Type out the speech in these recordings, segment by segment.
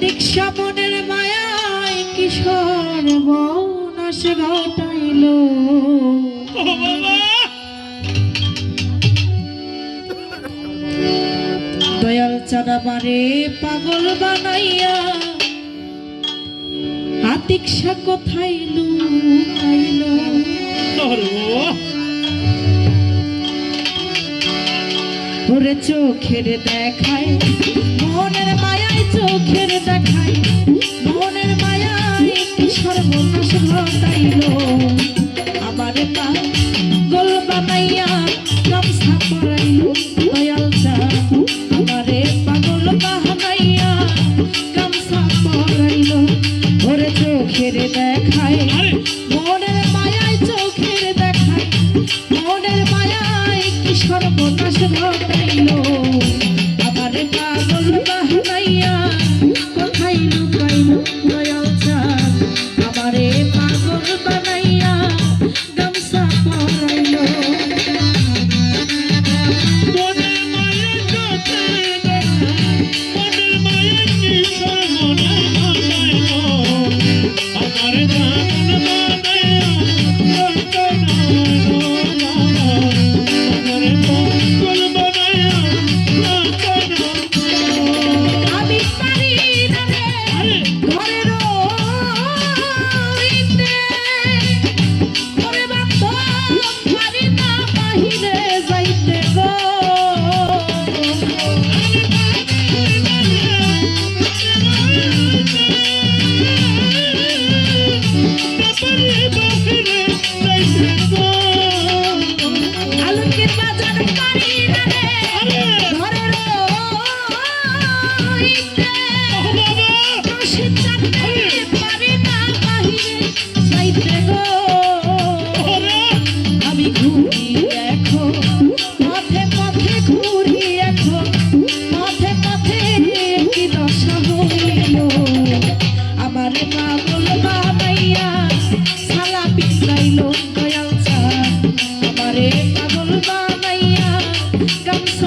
দীক্ষা মনের মায়ায় কিশোর বনস ঘটাইল দয়াল চাঁদা মারে পাগল বানাইয়া আতিক্ষা কোথায় লুকাইল? ওরে চোখের দেখায় মনের মায়ায় চোখের দেখায় মনের মায়ায় সর্বনাশ ঘটাইল আমার পা ধরে রইতে Cầm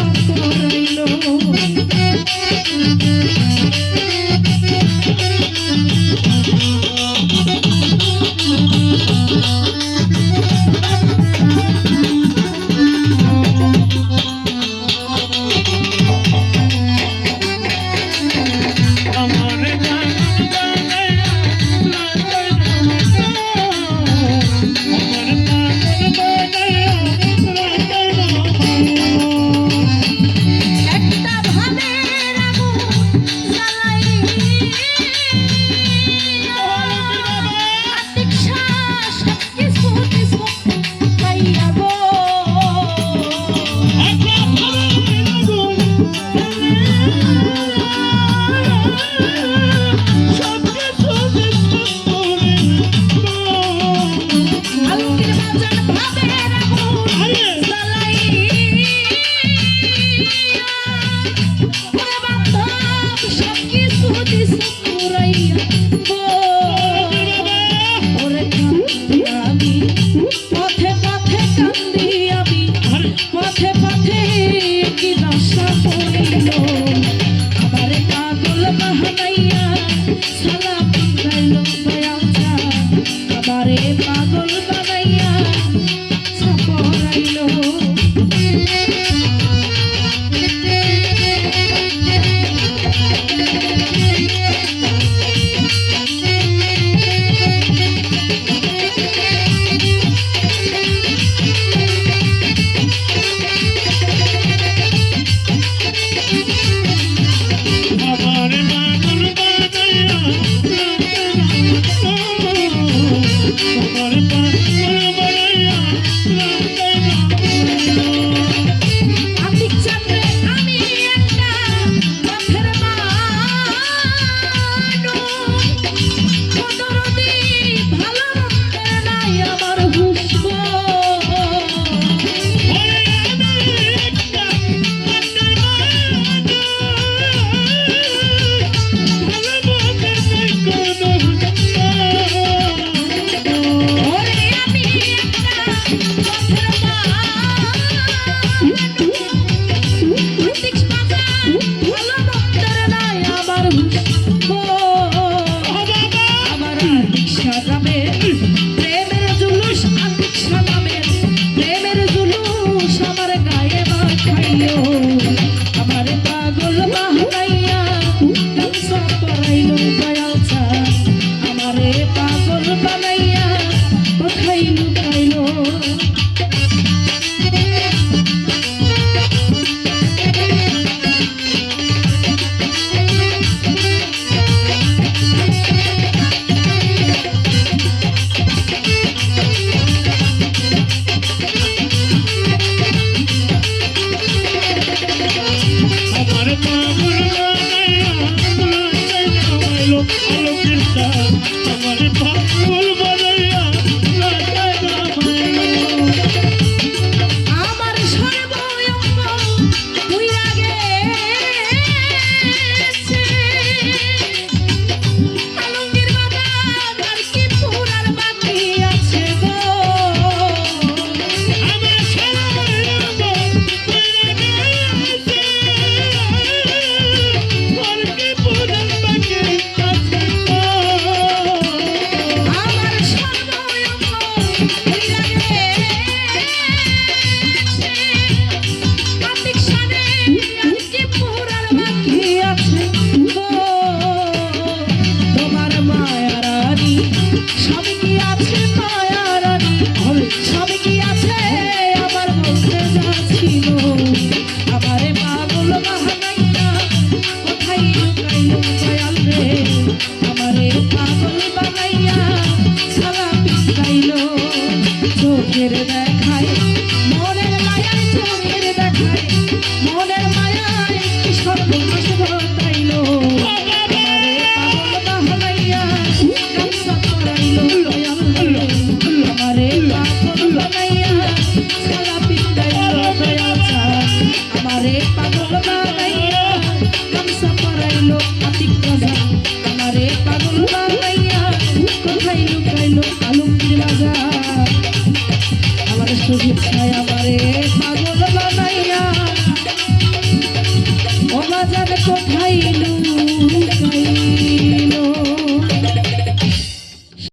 চোখের দেখায়